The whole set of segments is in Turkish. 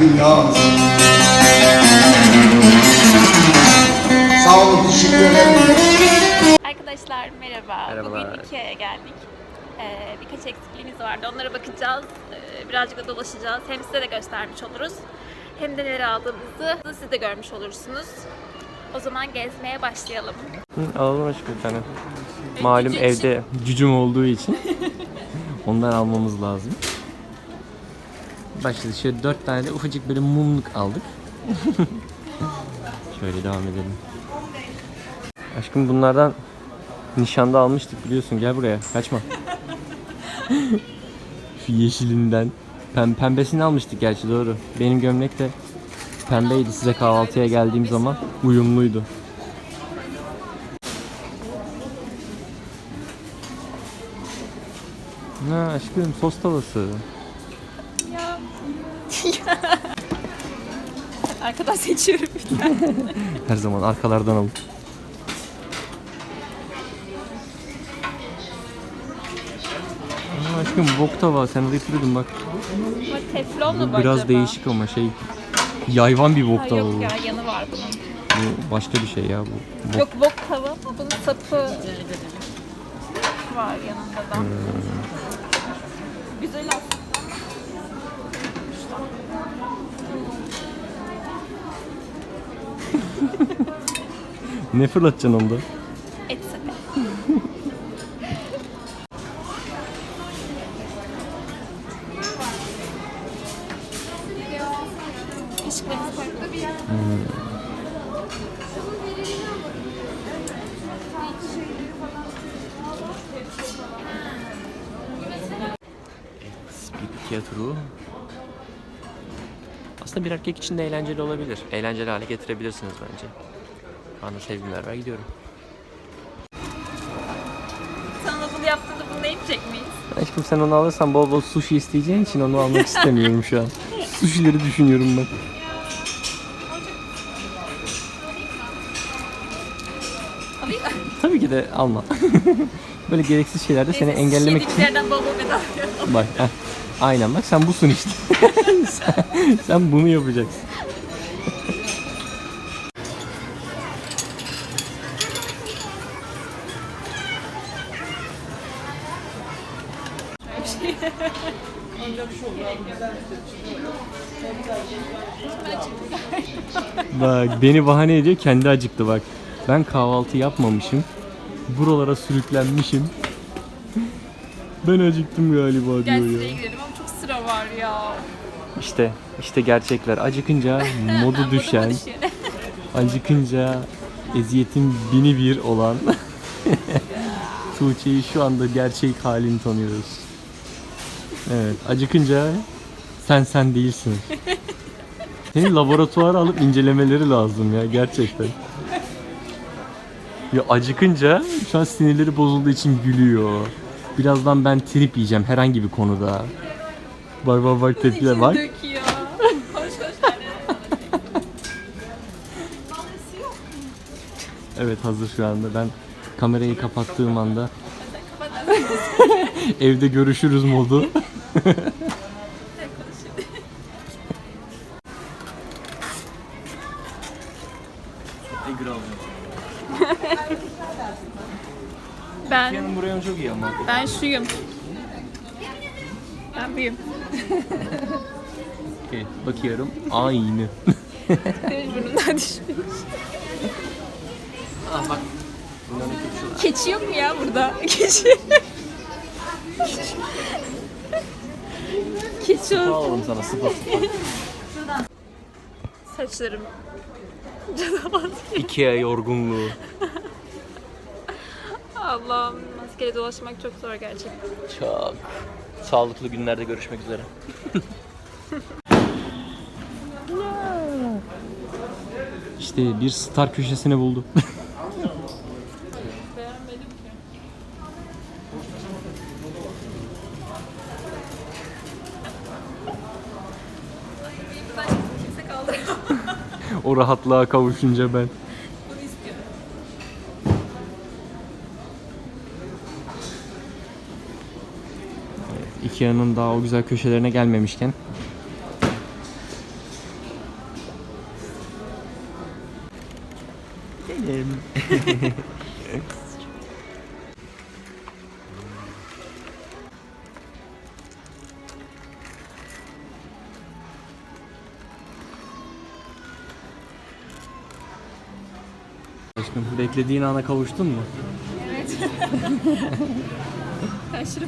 dünyamız. Sağ olun, teşekkür ederim. Arkadaşlar merhaba. Merhabalar. Bugün Ikea'ya geldik. Ee, birkaç eksikliğimiz vardı. Onlara bakacağız. Ee, birazcık da dolaşacağız. Hem size de göstermiş oluruz. Hem de neler aldığımızı da siz de görmüş olursunuz. O zaman gezmeye başlayalım. Hı, alalım aşkım bir tane. Malum cücü evde cücüm olduğu için. Ondan almamız lazım. Başladı. Şöyle dört tane de ufacık böyle mumluk aldık. Şöyle devam edelim. Aşkım bunlardan nişanda almıştık biliyorsun. Gel buraya. Kaçma. Şu yeşilinden. Pem pembesini almıştık gerçi doğru. Benim gömlek de pembeydi size kahvaltıya geldiğim zaman uyumluydu. Ha aşkım sos tavası. Arkadan seçiyorum. Her zaman arkalardan alın. Aa, aşkım bok tava sen sürüyordun bak. Bak teflon mu Bu biraz acaba? değişik ama şey yayvan bir Ha, bok tava yok bu. ya yanı var bunun. Bu başka bir şey ya bu. Bok. Yok bok tava ama bunun sapı var yanında da. Hmm. Güzel aslında. Ne fırlatacaksın onda? Et sepet. Işıklarımız farklı. Bir tiyatro. Aslında bir erkek için de eğlenceli olabilir. Eğlenceli hale getirebilirsiniz bence. Şu anda sevgililer var gidiyorum. Sana bunu yaptığında bunu da yemeyecek miyiz? Aşkım sen onu alırsan bol bol sushi isteyeceğin için onu almak istemiyorum şu an. Sushi'leri düşünüyorum ben. Tabii ki de alma. Böyle gereksiz şeylerde seni engellemek için Yediklerden bol bol bedava. bak heh. Aynen bak sen busun işte. sen, sen bunu yapacaksın. Bak beni bahane ediyor kendi acıktı bak. Ben kahvaltı yapmamışım. Buralara sürüklenmişim. Ben acıktım galiba Gel diyor ya. girelim ama sıra var ya. İşte işte gerçekler. Acıkınca modu düşen. acıkınca eziyetin bini bir olan Tuğçe'yi şu anda gerçek halini tanıyoruz. Evet, acıkınca sen sen değilsin. Seni laboratuvara alıp incelemeleri lazım ya gerçekten. Ya acıkınca şu an sinirleri bozulduğu için gülüyor. Birazdan ben trip yiyeceğim herhangi bir konuda. Bak bak bak tepkiler bak. Döküyor. Hoş hoş. Evet hazır şu anda. Ben kamerayı kapattığım anda evde görüşürüz modu. Ben Yanım buraya çok iyi ama. ben şuyum. Ben buyum. Evet, bakıyorum. Aynı. Benim burnumdan düşmüş. Aa bak. Keçi yok mu ya burada? Keçi. Keçi oldu. Alalım sana sıfır sıfır. Saçlarım. Canavar. Ikea yorgunluğu. Allah'ım maskeyle dolaşmak çok zor gerçekten. Çok. Sağlıklı günlerde görüşmek üzere. işte bir star köşesini buldu. O rahatlığa kavuşunca ben. Ikea'nın daha o güzel köşelerine gelmemişken. Benim. Aşkım beklediğin ana kavuştun mu? Evet. Aşırı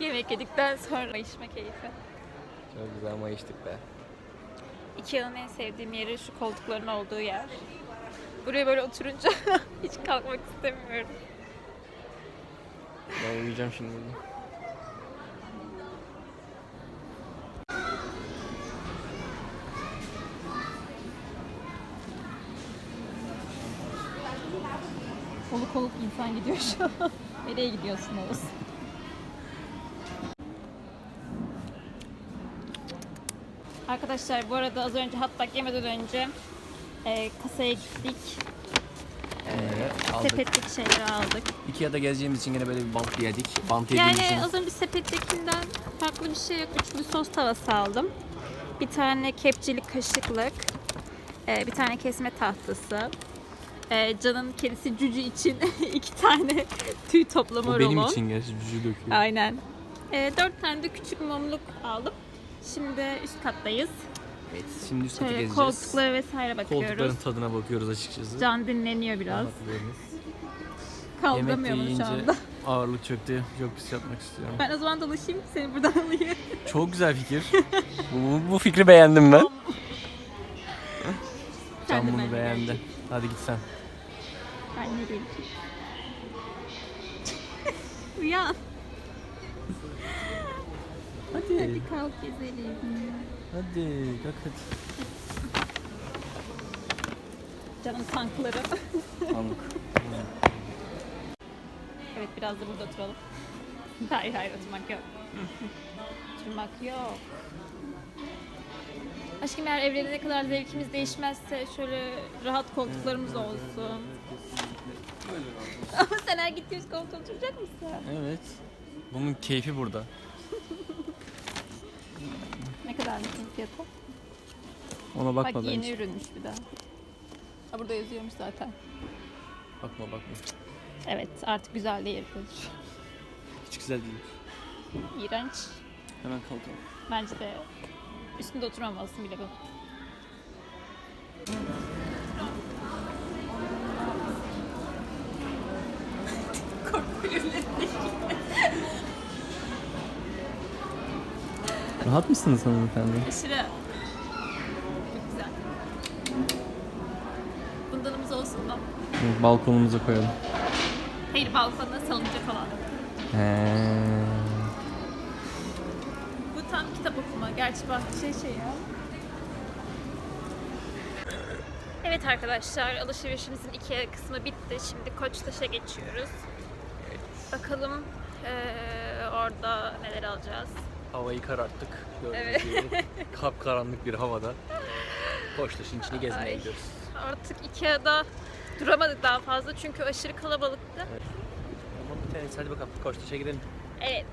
Yemek yedikten sonra içme keyfi. Çok güzel mayıştık be. Ikea'nın en sevdiğim yeri şu koltukların olduğu yer. Buraya böyle oturunca hiç kalkmak istemiyorum. Ben uyuyacağım şimdi burada. Oluk oluk insan gidiyor şu an. Nereye gidiyorsun Oğuz? Arkadaşlar bu arada az önce dog yemeden önce e, kasaya gittik. Aldık. Sepetlik şeyleri aldık. Ikea'da gezeceğimiz için yine böyle bir bant yedik. Bant yediğimiz Yani için. az önce sepettekinden farklı bir şey yok. Üçlü sos tavası aldım. Bir tane kepçelik kaşıklık. e, Bir tane kesme tahtası. E, Can'ın kedisi Cücü için iki tane tüy toplama O benim rolon. için gerçi cücü döküyor. Aynen. E, dört tane de küçük mumluk aldım. Şimdi üst kattayız. Evet, şimdi üst katı Şöyle gezeceğiz. koltuklara vesaire bakıyoruz. Koltukların tadına bakıyoruz açıkçası. Can dinleniyor biraz. De Kaldıramıyorum şu anda. ağırlık çöktü. Çok pis yatmak istiyorum. Ben o zaman dolaşayım seni buradan alayım. Çok güzel fikir. bu, bu fikri beğendim ben. Can bunu beğendi. Hadi git sen. Ben nereye Uyan. Hadi. Hadi kalk gezelim. Hadi kalk hadi. Canım tankları. Pamuk. evet biraz da burada oturalım. Hayır hayır oturmak yok. oturmak yok. Aşkım eğer evrede ne kadar zevkimiz değişmezse şöyle rahat koltuklarımız olsun. Ama sen her gittiğimiz koltuğa oturacak mısın? Evet. Bunun keyfi burada. Ne kadar mısın fiyatı? Ona bakma Bak yeni bence. ürünmüş bir daha. Ha burada yazıyormuş zaten. Bakma bakma. Evet artık güzel değildir. Hiç güzel değil. İğrenç. Hemen kalkalım. Bence de üstünde oturmamalısın bile bu. Rahat mısınız hanımefendi? Aşırı. Çok güzel. Bundanımız olsun mu? Balkonumuza koyalım. Hayır balkonda salıncak olan. He. Tam kitap okuma. Gerçi bak şey şey ya. Evet arkadaşlar alışverişimizin iki kısmı bitti. Şimdi Koçtaş'a geçiyoruz. Bakalım eee, orada neler alacağız. Havayı kararttık. Gördüğünüz Evet. gibi kapkaranlık bir havada. Koçtaş'ın içini gezmeye Ay. gidiyoruz. Artık Ikea'da duramadık daha fazla çünkü aşırı kalabalıktı. Tamam bir tanesi hadi bakalım Koçtaş'a gidelim. Evet.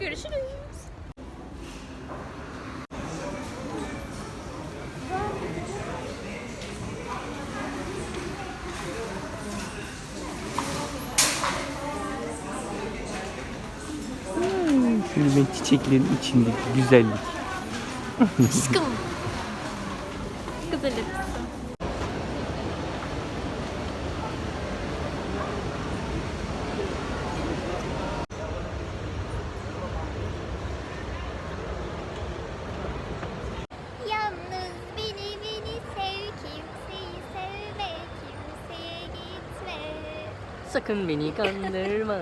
Görüşürüz. Şimdi ben çiçeklerin içindeki güzellik. Aşkım. Güzel etsin. Sakın beni kandırma,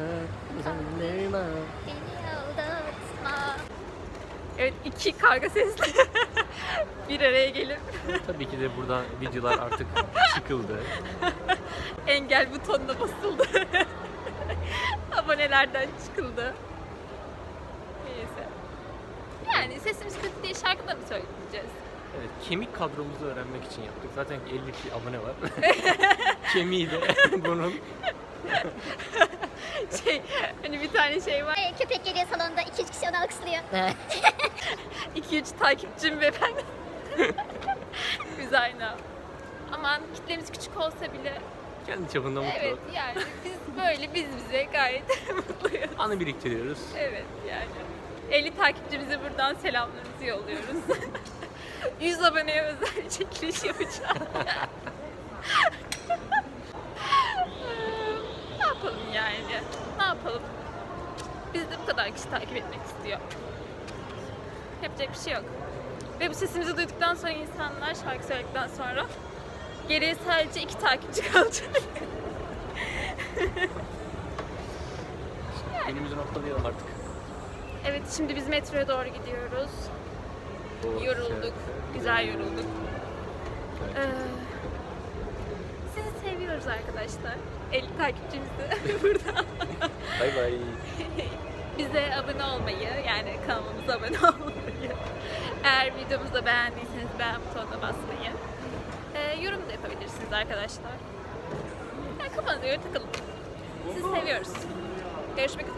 kandırma. beni aldatma Evet iki karga sesli bir araya gelip Tabii ki de burada videolar artık çıkıldı. engel butonuna basıldı. Abonelerden çıkıldı. Neyse. Yani sesimiz kötü diye şarkı da mı söyleyeceğiz? Evet, kemik kadromuzu öğrenmek için yaptık. Zaten 50 ki abone var. Kemiği de bunun. Şey, hani bir tane şey var. Ay, Köpek geliyor salonda 2-3 kişi onu alkışlıyor. 2-3 takipçim ve ben. Biz aynı. Aman kitlemiz küçük olsa bile Kendi çapında mutlu. evet yani biz böyle biz bize gayet mutluyuz. Anı biriktiriyoruz. Evet yani. 50 takipçimize buradan selamlarımızı yolluyoruz. 100 aboneye özel çekiliş yapacağım. Ne yapalım yani? Ne yapalım? Bizi de bu kadar kişi takip etmek istiyor. Yapacak bir şey yok. Ve bu sesimizi duyduktan sonra insanlar şarkı söyledikten sonra geriye sadece iki takipçi kalacak. Günümüzü noktalayalım artık. Evet şimdi biz metroya doğru gidiyoruz. Yorulduk. Güzel yorulduk. Ee, seviyoruz arkadaşlar. 50 takipçimizi buradan. Bay bay. Bize abone olmayı, yani kanalımıza abone olmayı, eğer videomuzu beğendiyseniz beğen butonuna basmayı, ee, yorum da yapabilirsiniz arkadaşlar. Yani kafanıza göre takılın. Sizi seviyoruz. Görüşmek üzere.